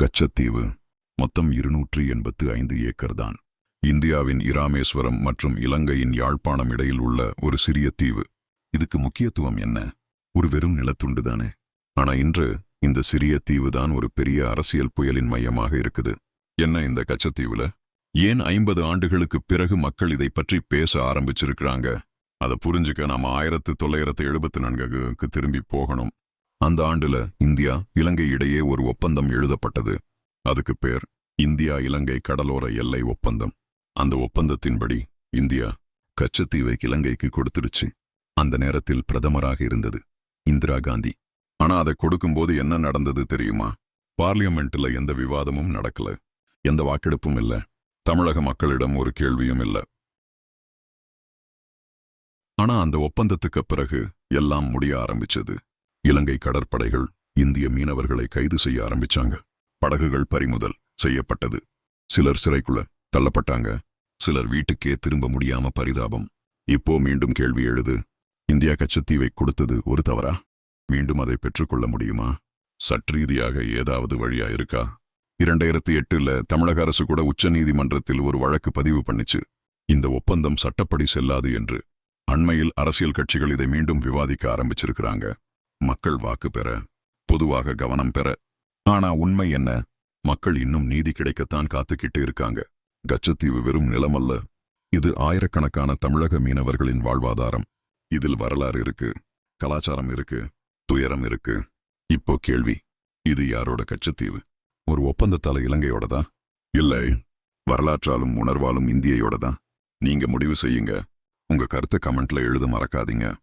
கச்சத்தீவு மொத்தம் இருநூற்றி எண்பத்து ஐந்து ஏக்கர் தான். இந்தியாவின் இராமேஸ்வரம் மற்றும் இலங்கையின் யாழ்ப்பாணம் இடையில் உள்ள ஒரு சிறிய தீவு. இதுக்கு முக்கியத்துவம் என்ன? ஒரு வெறும் நிலத்துண்டு தானே. ஆனா இன்று இந்த சிறிய தீவு தான் ஒரு பெரிய அரசியல் புயலின் மையமாக இருக்குது. என்ன இந்த கச்சத்தீவுல? ஏன் ஐம்பது ஆண்டுகளுக்கு பிறகு மக்கள் இதை பற்றி பேச ஆரம்பிச்சிருக்கிறாங்க? அதை புரிஞ்சுக்க நாம ஆயிரத்து தொள்ளாயிரத்து எழுபத்து நான்குக்கு திரும்பி போகணும். அந்த ஆண்டுல இந்தியா இலங்கை இடையே ஒரு ஒப்பந்தம் எழுதப்பட்டது. அதுக்கு பேர் இந்தியா இலங்கை கடலோர எல்லை ஒப்பந்தம். அந்த ஒப்பந்தத்தின்படி இந்தியா கச்சத்தீவை இலங்கைக்கு கொடுத்துடுச்சு. அந்த நேரத்தில் பிரதமராக இருந்தது இந்திரா காந்தி. ஆனா அதை கொடுக்கும்போது என்ன நடந்தது தெரியுமா? பார்லியமெண்ட்ல எந்த விவாதமும் நடக்கல. எந்த வாக்கெடுப்பும் இல்ல. தமிழக மக்களிடம் ஒரு கேள்வியும் இல்ல. ஆனா அந்த ஒப்பந்தத்துக்கு பிறகு எல்லாம் முடிய ஆரம்பிச்சது. இலங்கை கடற்படைகள் இந்திய மீனவர்களை கைது செய்ய ஆரம்பிச்சாங்க. படகுகள் பறிமுதல் செய்யப்பட்டது. சிலர் சிறைக்குள்ள தள்ளப்பட்டாங்க. சிலர் வீட்டுக்கே திரும்ப முடியாம பரிதாபம். இப்போ மீண்டும் கேள்வி எழுது இந்தியா கச்சத்தீவை கொடுத்தது ஒரு தவறா? மீண்டும் அதை பெற்றுக்கொள்ள முடியுமா? சற்றீதியாக ஏதாவது வழியா இருக்கா? இரண்டாயிரத்தி எட்டுல தமிழக அரசு கூட உச்ச நீதிமன்றத்தில் ஒரு வழக்கு பதிவு பண்ணிச்சு. இந்த ஒப்பந்தம் சட்டப்படி செல்லாது என்று. அண்மையில் அரசியல் கட்சிகள் இதை மீண்டும் விவாதிக்க ஆரம்பிச்சிருக்கிறாங்க. மக்கள் வாக்கு பெற பொதுவாக கவனம் பெற. ஆனா உண்மை என்ன? மக்கள் இன்னும் நீதி கிடைக்கத்தான் காத்துக்கிட்டு இருக்காங்க. கச்சத்தீவு வெறும் நிலமல்ல இது ஆயிரக்கணக்கான தமிழக மீனவர்களின் வாழ்வாதாரம். இதில் வரலாறு இருக்கு. கலாச்சாரம் இருக்கு. துயரம் இருக்கு. இப்போ கேள்வி இது யாரோட கச்சத்தீவு? ஒரு ஒப்பந்தத்தால இலங்கையோடதா? இல்லை. வரலாற்றாலும் உணர்வாலும் இந்தியோடதா நீங்க முடிவு செய்யுங்க. உங்க கருத்தை கமெண்ட்ல எழுத மறக்காதீங்க.